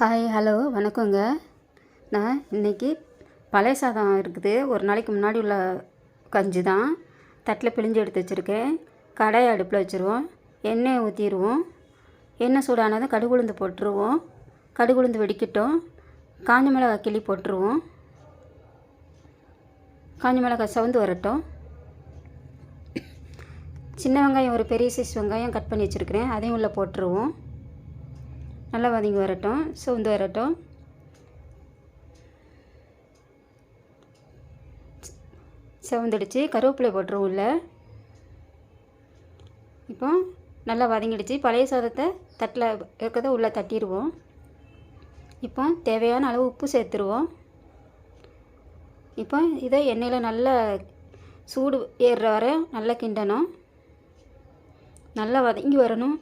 Hi hello வணக்கங்க. நான் இன்றைக்கி பழைய சாதம் இருக்குது. ஒரு நாளைக்கு முன்னாடி உள்ள கஞ்சி தான். தட்டில் பிழிஞ்சு எடுத்து வச்சுருக்கேன். கடாயை அடுப்பில் வச்சுருவோம். எண்ணெயை ஊற்றிடுவோம் எண்ணெய் சூடானதும் கடுகு உளுந்து போட்டுருவோம். கடுகு உளுந்து வெடிக்கட்டும். காஞ்ச மிளகாய் கிளி போட்டுருவோம். காஞ்ச மிளகாய் சவுந்து வரட்டும். சின்ன வெங்காயம் ஒரு பெரிய சைஸ் வெங்காயம் கட் பண்ணி வச்சுருக்கிறேன். அதையும் உள்ளே போட்டுருவோம். நல்லா வதங்கி வரட்டும். சவுந்து வரட்டும். செவந்துடுச்சு. கருவேப்பிலை போட்டுருவோம் உள்ள. இப்போ நல்லா வதங்கிடுச்சு. பழைய சாதத்தை தட்டில் இருக்கிறத உள்ளே தட்டிடுவோம். இப்போ தேவையான அளவு உப்பு சேர்த்துருவோம். இப்போ இதை எண்ணெயில் நல்லா சூடு ஏறுற வர நல்லா கிண்டணும். நல்லா வதங்கி வரணும்.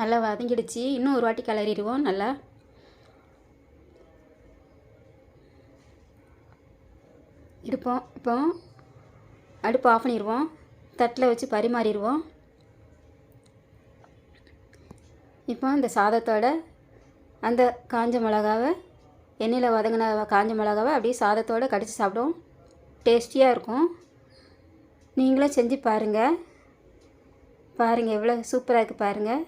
நல்லா வதங்கிடுச்சு. இன்னும் ஒரு வாட்டி கிளறிடுவோம். நல்லா. இருப்போம் இப்போ அடுப்பு ஆஃப் பண்ணிடுவோம். தட்டில் வச்சு பரிமாறிடுவோம். இப்போ இந்த சாதத்தோட அந்த காஞ்ச மிளகாவை எண்ணெயில் வதங்கின காஞ்ச மிளகாவை அப்படியே சாதத்தோடு கடித்து சாப்பிடுவோம். டேஸ்டியாக இருக்கும். நீங்களும் செஞ்சு பாருங்கள் பாருங்கள் எவ்வளோ சூப்பராக இருக்குது பாருங்கள்